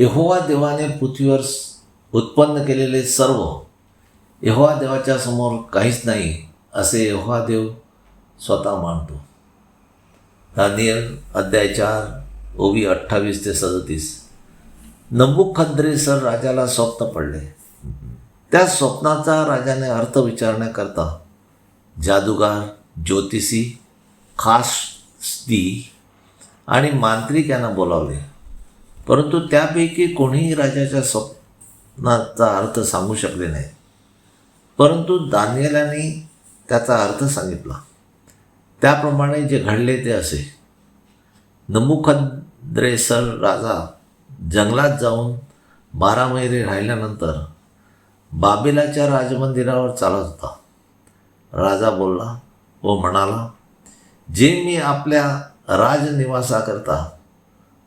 यहोवा देवाने पृथ्वीवर उत्पन्न केलेले सर्व यहोवा देवाच्या समोर काहीच नाही असे यहोवा देव स्वतः मानतो. दानियल अध्याय चार ओवी अठ्ठावीस ते सदतीस. सर राजाला स्वप्न पडले. त्या स्वप्नाचा राजाने अर्थ विचारण्याकरता जादूगार ज्योतिषी खास स्त्री आणि मांत्रिक यांना बोलावले. परंतु त्यापैकी कोणीही राजाच्या स्वप्नाचा अर्थ सांगू शकले नाही. परंतु दानियलाने त्याचा अर्थ सांगितला. त्याप्रमाणे जे घडले ते असे. नमुखद्रेसर राजा जंगलात जाऊन बारा महिने राहिल्यानंतर बाबेलाच्या राजमंदिरावर चालत होता. राजा बोलला व म्हणाला जे मी आपल्या राजनिवासाकरता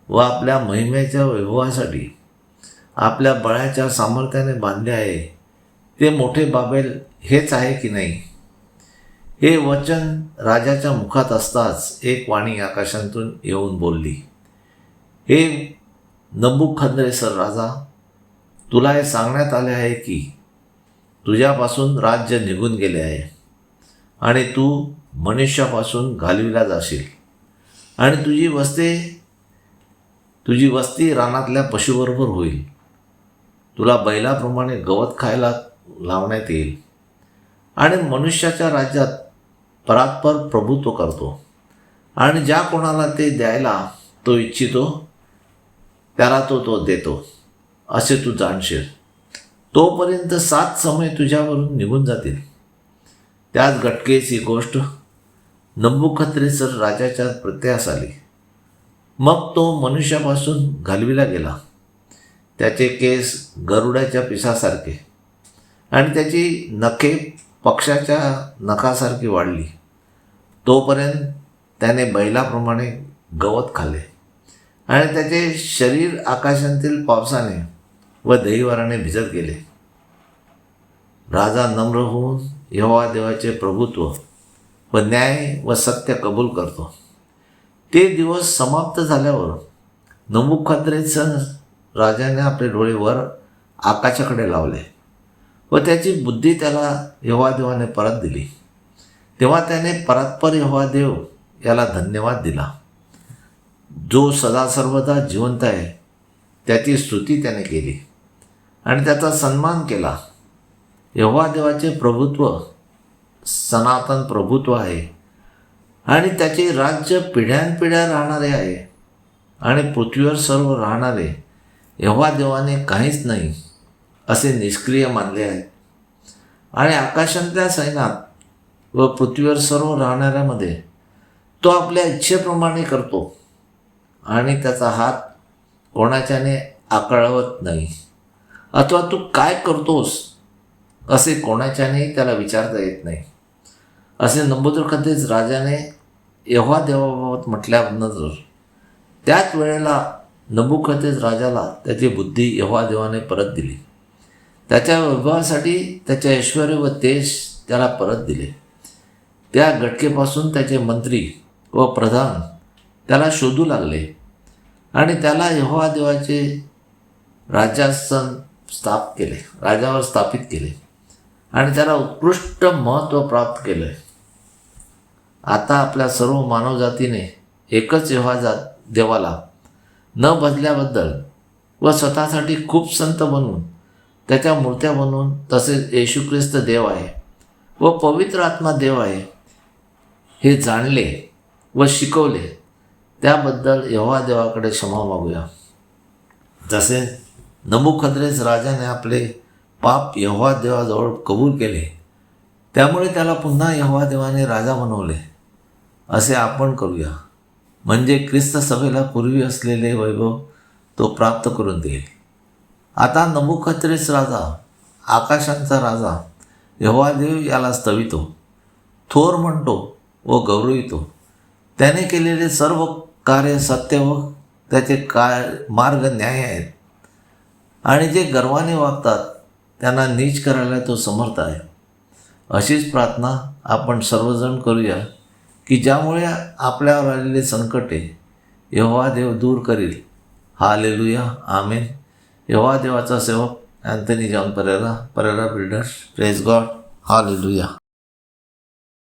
व आपल्या महिमेच्या वैभवासाठी आपल्या बळाच्या सामर्थ्याने बांधले आहे. ते मोठे बाबेल हेच आहे की नाही? हे वचन राजाच्या मुखात असताच एक वाणी आकाशातून येऊन बोलली. हे नबुखंद्रेसर राजा तुला हे सांगण्यात आले आहे की तुझ्यापासून राज्य निघून गेले आहे आणि तू मनुष्यापासून घालविला जाशील. आणि तुझी वस्ते तुझी वस्ती रानातल्या पशुबरोबर होईल. तुला बैलाप्रमाणे गवत खायला लावण्यात येईल. आणि मनुष्याच्या राज्यात परात्पर प्रभुत्व करतो. आणि ज्या कोणाला ते द्यायला तो इच्छितो त्याला तो तो देतो असे तू जाणशील. तोपर्यंत सात समय तुझ्यावरून निघून जातील. त्याच घटकेच ही गोष्ट नंबुखत्रेसर राजाच्या प्रत्यास आली. मग तो मनुष्यापासून घालविला गेला. त्याचे केस गरुडाच्या पिसासारखे आणि त्याची नखे पक्षाच्या नखासारखी वाढली. तोपर्यंत त्याने बैलाप्रमाणे गवत खाल्ले आणि त्याचे शरीर आकाशातील पावसाने व दहीवाराने भिजत गेले. राजा नम्र होऊन यहोवा देवाचे प्रभुत्व व न्याय व सत्य कबूल करतो. ते दिवस समाप्त झाल्यावर नमुखाद्रेचं राजाने आपले डोळे वर आकाशाकडे लावले व त्याची बुद्धी त्याला यवादेवाने परत दिली. तेव्हा त्याने परतपर देव याला धन्यवाद दिला. जो सदा सर्वदा जिवंत आहे त्याची स्तुती त्याने केली आणि त्याचा सन्मान केला. यवादेवाचे प्रभुत्व सनातन प्रभुत्व आहे. आणि त्याचे राज्य पिढ्यानपिढ्या राहणारे आहे. आणि पृथ्वीवर सर्व राहणारे एव्हा देवाने काहीच नाही असे निष्क्रिय मानले आहेत. आणि आकाशातल्या सैनात व पृथ्वीवर सर्व राहणाऱ्यामध्ये तो आपल्या इच्छेप्रमाणे करतो. आणि त्याचा हात कोणाच्याने आकळवत नाही. अथवा तू काय करतोस असे कोणाच्यानेही त्याला विचारता येत नाही. असे नंबुद्रकथेच राजाने यव्हा देवाबाबत म्हटल्यानंतर त्याच वेळेला नबुकथेच राजाला त्याची बुद्धी यव्हा देवाने परत दिली. त्याच्या वैभवासाठी त्याचे ऐश्वर व तेज त्याला परत दिले. त्या घटकेपासून त्याचे मंत्री व प्रधान त्याला शोधू लागले आणि त्याला यहोवा देवाचे राज्यासन स्थाप केले राजावर स्थापित केले आणि त्याला उत्कृष्ट महत्त्व प्राप्त केले. आता आपल्या सर्व मानवजातीने एकच यहोवा जात देवाला न बदल्याबद्दल व स्वतःसाठी खूप संत बनून त्याच्या मूर्त्या बनवून तसेच येशू ख्रिस्त देव आहे व पवित्र आत्मा देव आहे हे जाणले व शिकवले त्याबद्दल यव्हा देवाकडे क्षमा मागूया. जसे नमुखद्रेस राजाने आपले पाप यव्हा देवाजवळ कबूल केले त्यामुळे त्याला पुन्हा यव्हा देवाने राजा बनवले. असे आपण करूया. म्हणजे ख्रिस्त सभेला पूर्वी असलेले वैभव तो प्राप्त करून देईल. आता नमुखत्रेस राजा आकाशांचा राजा देव याला स्तवितो थोर म्हणतो व गौरवितो. त्याने केलेले सर्व कार्य सत्य व त्याचे काय मार्ग न्याय आहेत. आणि जे गर्वाने वागतात त्यांना नीच करायला तो समर्थ आहे. अशीच प्रार्थना आपण सर्वजण करूया. की ज्यामुळे आपल्यावर आलेले संकटे यहोवा देव दूर करील. हा लेलुया आमेन. यहोवा देवाचा सेवक Anthony John Pereira Pereira builders. Praise God हा